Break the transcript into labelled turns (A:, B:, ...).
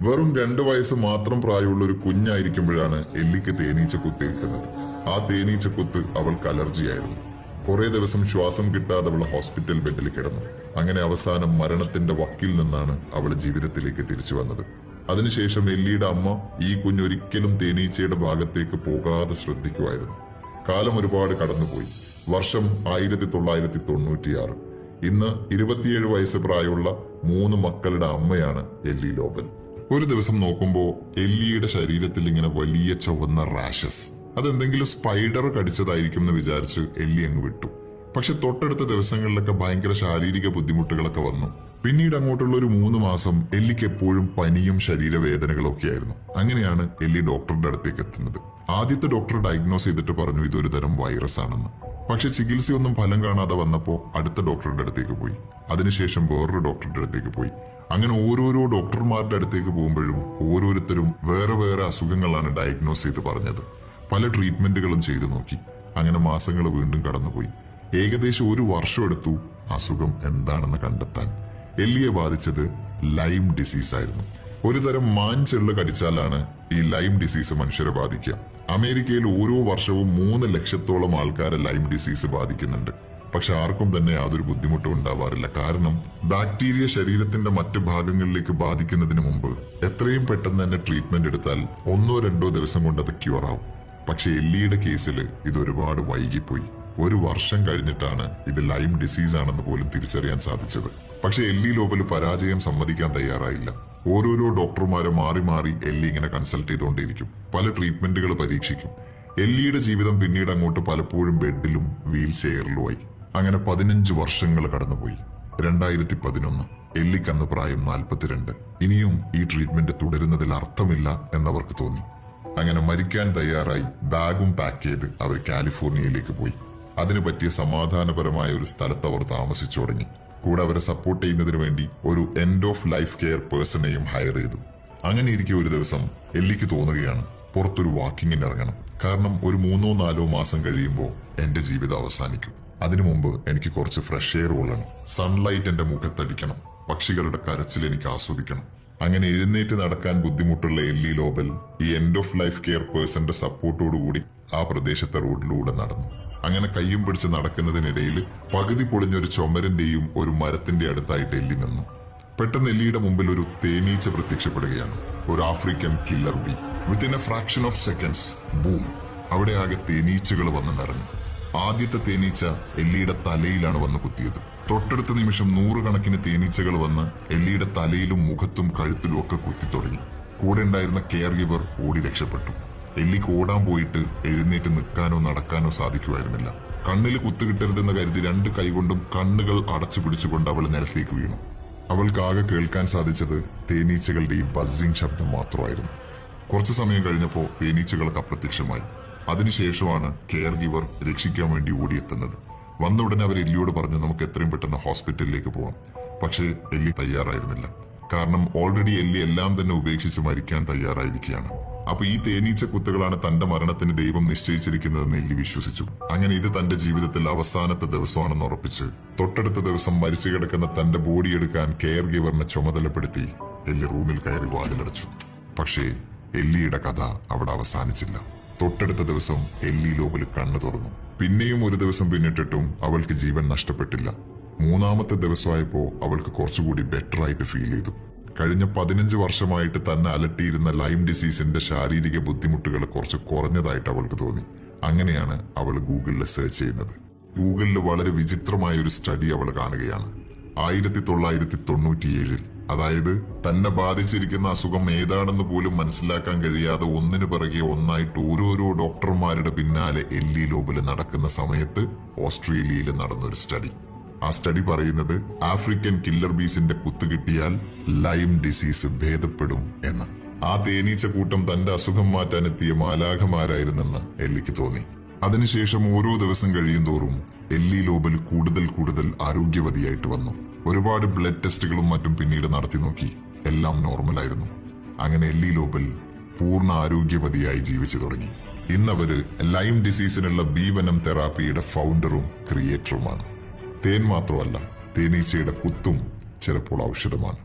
A: വെറും രണ്ടു വയസ്സ് മാത്രം പ്രായമുള്ള ഒരു കുഞ്ഞായിരിക്കുമ്പോഴാണ് എല്ലിക്ക് തേനീച്ച കുത്തിയിരിക്കുന്നത് ആ തേനീച്ച കുത്ത് അവൾക്ക് അലർജിയായിരുന്നു കുറെ ദിവസം ശ്വാസം കിട്ടാതെ അവൾ ഹോസ്പിറ്റൽ ബെഡിൽ കിടന്നു. അങ്ങനെ അവസാനം മരണത്തിന്റെ വക്കിൽ നിന്നാണ് അവൾ ജീവിതത്തിലേക്ക് തിരിച്ചു വന്നത്. അതിനുശേഷം എല്ലിയുടെ അമ്മ ഈ കുഞ്ഞൊരിക്കലും തേനീച്ചയുടെ ഭാഗത്തേക്ക് പോകാതെ ശ്രദ്ധിക്കുമായിരുന്നു. കാലം ഒരുപാട് കടന്നുപോയി. വർഷം ആയിരത്തി തൊള്ളായിരത്തി തൊണ്ണൂറ്റിയാറ്. ഇന്ന് ഇരുപത്തിയേഴ് വയസ്സ് പ്രായമുള്ള മൂന്ന് മക്കളുടെ അമ്മയാണ് എല്ലി ലോബൽ ഒരു ദിവസം നോക്കുമ്പോൾ എല്ലിയുടെ ശരീരത്തിൽ ഇങ്ങനെ വലിയ ചുവന്ന റാഷസ്. അതെന്തെങ്കിലും സ്പൈഡർ കടിച്ചതായിരിക്കും എന്ന് വിചാരിച്ച് എല്ലി അങ്ങ് വിട്ടു. പക്ഷെ തൊട്ടടുത്ത ദിവസങ്ങളിലൊക്കെ ഭയങ്കര ശാരീരിക ബുദ്ധിമുട്ടുകളൊക്കെ വന്നു. പിന്നീട് അങ്ങോട്ടുള്ള ഒരു മൂന്ന് മാസം എല്ലിക്ക് എപ്പോഴും പനിയും ശരീരവേദനകളും ഒക്കെ ആയിരുന്നു അങ്ങനെയാണ് എല്ലി ഡോക്ടറുടെ അടുത്തേക്ക് എത്തുന്നത്. ആദ്യത്തെ ഡോക്ടർ ഡയഗ്നോസ് ചെയ്തിട്ട് പറഞ്ഞു ഇതൊരു തരം വൈറസ് ആണെന്ന്. പക്ഷെ ചികിത്സയൊന്നും ഫലം കാണാതെ വന്നപ്പോൾ അടുത്ത ഡോക്ടറുടെ അടുത്തേക്ക് പോയി. അതിനുശേഷം വേറൊരു ഡോക്ടറുടെ അടുത്തേക്ക് പോയി. അങ്ങനെ ഓരോരോ ഡോക്ടർമാരുടെ അടുത്തേക്ക് പോകുമ്പോഴും ഓരോരുത്തരും വേറെ വേറെ അസുഖങ്ങളാണ് ഡയഗ്നോസ് ചെയ്ത് പറഞ്ഞത്. പല ട്രീറ്റ്മെന്റുകളും ചെയ്തു നോക്കി. അങ്ങനെ മാസങ്ങൾ വീണ്ടും കടന്നുപോയി. ഏകദേശം ഒരു വർഷം എടുത്തു അസുഖം എന്താണെന്ന് കണ്ടെത്താൻ. എല്ലിയെ ബാധിച്ചത് ലൈം ഡിസീസ് ആയിരുന്നു. ഒരു തരം മാൻചെള്ള് കടിച്ചാലാണ് ഈ ലൈം ഡിസീസ് മനുഷ്യരെ ബാധിക്കുക. അമേരിക്കയിൽ ഓരോ വർഷവും മൂന്ന് ലക്ഷത്തോളം ആൾക്കാരെ ലൈം ഡിസീസ് ബാധിക്കുന്നുണ്ട്. പക്ഷെ ആർക്കും തന്നെ യാതൊരു ബുദ്ധിമുട്ടും ഉണ്ടാവാറില്ല. കാരണം ബാക്ടീരിയ ശരീരത്തിന്റെ മറ്റു ഭാഗങ്ങളിലേക്ക് ബാധിക്കുന്നതിന് മുമ്പ് എത്രയും പെട്ടെന്ന് തന്നെ ട്രീറ്റ്മെന്റ് എടുത്താൽ ഒന്നോ രണ്ടോ ദിവസം കൊണ്ട് അത് ക്യൂർ ആവും. പക്ഷെ എല്ലിയുടെ കേസിൽ ഇത് ഒരുപാട് വൈകിപ്പോയി. ഒരു വർഷം കഴിഞ്ഞിട്ടാണ് ഇത് ലൈം ഡിസീസ് ആണെന്ന് പോലും തിരിച്ചറിയാൻ സാധിച്ചത്. പക്ഷെ എല്ലി ലോബൽ പരാജയം സമ്മതിക്കാൻ തയ്യാറായില്ല. ഓരോരോ ഡോക്ടർമാരെ മാറി മാറി എല്ലി ഇങ്ങനെ കൺസൾട്ട് ചെയ്തുകൊണ്ടിരിക്കും പല ട്രീറ്റ്മെന്റുകൾ പരീക്ഷിക്കും. എല്ലിയുടെ ജീവിതം പിന്നീട് അങ്ങോട്ട് പലപ്പോഴും ബെഡിലും വീൽ ചെയറിലുമായി അങ്ങനെ പതിനഞ്ച് വർഷങ്ങൾ കടന്നുപോയി. രണ്ടായിരത്തി പതിനൊന്ന് എല്ലിക്കന്ന് പ്രായം നാൽപ്പത്തിരണ്ട് ഇനിയും ഈ ട്രീറ്റ്മെന്റ് തുടരുന്നതിൽ അർത്ഥമില്ല എന്നവർക്ക് തോന്നി. അങ്ങനെ മരിക്കാൻ തയ്യാറായി ബാഗും പാക്ക് ചെയ്ത് അവർ കാലിഫോർണിയയിലേക്ക് പോയി. അതിനു പറ്റിയ സമാധാനപരമായ ഒരു സ്ഥലത്ത് അവർ താമസിച്ചു തുടങ്ങി. കൂടെ അവരെ സപ്പോർട്ട് ചെയ്യുന്നതിന് വേണ്ടി ഒരു എൻഡ് ഓഫ് ലൈഫ് കെയർ പേഴ്സണെയും ഹയർ ചെയ്തു. അങ്ങനെ ഇരിക്കെ ഒരു ദിവസം എല്ലിക്ക് തോന്നുകയാണ് പുറത്തൊരു വാക്കിങ്ങിന് ഇറങ്ങണം. കാരണം ഒരു മൂന്നോ നാലോ മാസം കഴിയുമ്പോൾ എന്റെ ജീവിതം അവസാനിക്കും. അതിനു മുമ്പ് എനിക്ക് കുറച്ച് ഫ്രഷ് എയർ കൊള്ളണം. സൺലൈറ്റ് എന്റെ മുഖത്തടിക്കണം. പക്ഷികളുടെ കരച്ചിൽ എനിക്ക് ആസ്വദിക്കണം. അങ്ങനെ എഴുന്നേറ്റ് നടക്കാൻ ബുദ്ധിമുട്ടുള്ള എല്ലി ലോബൽ ഈ എൻഡ് ഓഫ് ലൈഫ് കെയർ പേഴ്സന്റെ സപ്പോർട്ടോടുകൂടി ആ പ്രദേശത്തെ റോഡിലൂടെ നടന്നു. അങ്ങനെ കയ്യും പിടിച്ച് നടക്കുന്നതിനിടയിൽ പകുതി പൊളിഞ്ഞൊരു ചുമരന്റെയും ഒരു മരത്തിന്റെ അടുത്തായിട്ട് എല്ലി നിന്നു. പെട്ടെന്ന് എല്ലിയുടെ മുമ്പിൽ ഒരു തേനീച്ച പ്രത്യക്ഷപ്പെടുകയാണ്. ഒരു African killer bee within a fraction of seconds boom അവിടെ ആകെ തേനീച്ചകൾ വന്ന് നിറഞ്ഞു. ആദ്യത്തെ തേനീച്ച എല്ലിയുടെ തലയിലാണ് വന്ന് കുത്തിയത്. തൊട്ടടുത്ത നിമിഷം നൂറുകണക്കിന് തേനീച്ചകൾ വന്ന് എല്ലിയുടെ തലയിലും മുഖത്തും കഴുത്തിലും ഒക്കെ കുത്തി തുടങ്ങി. കൂടെ ഉണ്ടായിരുന്ന കെയർ ഗിവർ ഓടി രക്ഷപ്പെട്ടു. എല്ലിക്ക് ഓടാൻ പോയിട്ട് എഴുന്നേറ്റ് നിൽക്കാനോ നടക്കാനോ സാധിക്കുമായിരുന്നില്ല. കണ്ണിൽ കുത്തുകിട്ടരുതെന്ന് കരുതി രണ്ട് കൈകൊണ്ടും കണ്ണുകൾ അടച്ചു പിടിച്ചുകൊണ്ട് അവൾ നിലത്തേക്ക് വീണു. അവൾക്കാകെ കേൾക്കാൻ സാധിച്ചത് തേനീച്ചകളുടെ ഈ ബസ്സിംഗ് ശബ്ദം മാത്രമായിരുന്നു. കുറച്ചു സമയം കഴിഞ്ഞപ്പോൾ തേനീച്ചകളൊക്കെ അപ്രത്യക്ഷമായി. അതിനുശേഷമാണ് കെയർ ഗിവർ രക്ഷിക്കാൻ വേണ്ടി ഓടിയെത്തുന്നത്. വന്ന ഉടനെ അവർ എല്ലിയോട് പറഞ്ഞു നമുക്ക് എത്രയും പെട്ടെന്ന് ഹോസ്പിറ്റലിലേക്ക് പോവാം. പക്ഷേ എല്ലി തയ്യാറായിരുന്നില്ല. കാരണം ഓൾറെഡി എല്ലി എല്ലാം തന്നെ ഉപേക്ഷിച്ച് മരിക്കാൻ തയ്യാറായിരിക്കുകയാണ്. അപ്പൊ ഈ തേനീച്ച കുത്തുകളാണ് തന്റെ മരണത്തിന് ദൈവം നിശ്ചയിച്ചിരിക്കുന്നതെന്ന് എല്ലി വിശ്വസിച്ചു. അങ്ങനെ ഇത് തന്റെ ജീവിതത്തിൽ അവസാനത്തെ ദിവസമാണെന്ന് ഉറപ്പിച്ച് തൊട്ടടുത്ത ദിവസം മരിച്ചു കിടക്കുന്ന തന്റെ ബോഡി എടുക്കാൻ കെയർ ഗിവറിനെ ചുമതലപ്പെടുത്തി എല്ലി റൂമിൽ കയറി വാതിലടച്ചു. പക്ഷേ എല്ലിയുടെ കഥ അവിടെ അവസാനിച്ചില്ല. തൊട്ടടുത്ത ദിവസം എല്ലി ലോബിൽ കണ്ണു തുറന്നു. പിന്നെയും ഒരു ദിവസം പിന്നിട്ടിട്ടും അവൾക്ക് ജീവൻ നഷ്ടപ്പെട്ടില്ല. മൂന്നാമത്തെ ദിവസമായപ്പോ അവൾക്ക് കുറച്ചുകൂടി ബെറ്റർ ആയിട്ട് ഫീൽ ചെയ്തു. കഴിഞ്ഞ പതിനഞ്ച് വർഷമായിട്ട് തന്നെ അലട്ടിയിരുന്ന ലൈം ഡിസീസിന്റെ ശാരീരിക ബുദ്ധിമുട്ടുകൾ കുറച്ച് കുറഞ്ഞതായിട്ട് അവൾക്ക് തോന്നി. അങ്ങനെയാണ് അവൾ ഗൂഗിളിൽ സെർച്ച് ചെയ്യുന്നത്. ഗൂഗിളിൽ വളരെ വിചിത്രമായ ഒരു സ്റ്റഡി അവൾ കാണുകയാണ്. ആയിരത്തി തൊള്ളായിരത്തി തൊണ്ണൂറ്റിയേഴിൽ അതായത് തന്നെ ബാധിച്ചിരിക്കുന്ന അസുഖം ഏതാണെന്ന് പോലും മനസ്സിലാക്കാൻ കഴിയാതെ ഒന്നിനു പിറകെ ഒന്നായിട്ട് ഓരോരോ ഡോക്ടർമാരുടെ പിന്നാലെ എല്ലി ലോബിൽ നടക്കുന്ന സമയത്ത് ഓസ്ട്രേലിയയിൽ നടന്നൊരു സ്റ്റഡി ആ സ്റ്റഡി പറയുന്നത് ആഫ്രിക്കൻ കില്ലർ ബീസിന്റെ കുത്ത് കിട്ടിയാൽ ലൈം ഡിസീസ് ഭേദപ്പെടും എന്ന്. ആ തേനീച്ച കൂട്ടം തന്റെ അസുഖം മാറ്റാനെത്തിയ മാലാഖമാരായിരുന്നെന്ന് എല്ലിക്ക് തോന്നി. അതിനുശേഷം ഓരോ ദിവസം കഴിയും തോറും എല്ലി ലോബൽ കൂടുതൽ കൂടുതൽ ആരോഗ്യവതിയായിട്ട് വന്നു. ഒരുപാട് ബ്ലഡ് ടെസ്റ്റുകളും മറ്റും പിന്നീട് നടത്തി നോക്കി. എല്ലാം നോർമലായിരുന്നു അങ്ങനെ എല്ലി ലോബൽ പൂർണ ആരോഗ്യവതിയായി ജീവിച്ചു തുടങ്ങി. ഇന്നവര് ലൈം ഡിസീസിനുള്ള ബീവനം തെറാപ്പിയുടെ ഫൗണ്ടറും ക്രിയേറ്ററുമാണ് തേൻ മാത്രമല്ല തേനീച്ചയുടെ കുത്തും ചിലപ്പോൾ ഔഷധമാണ്.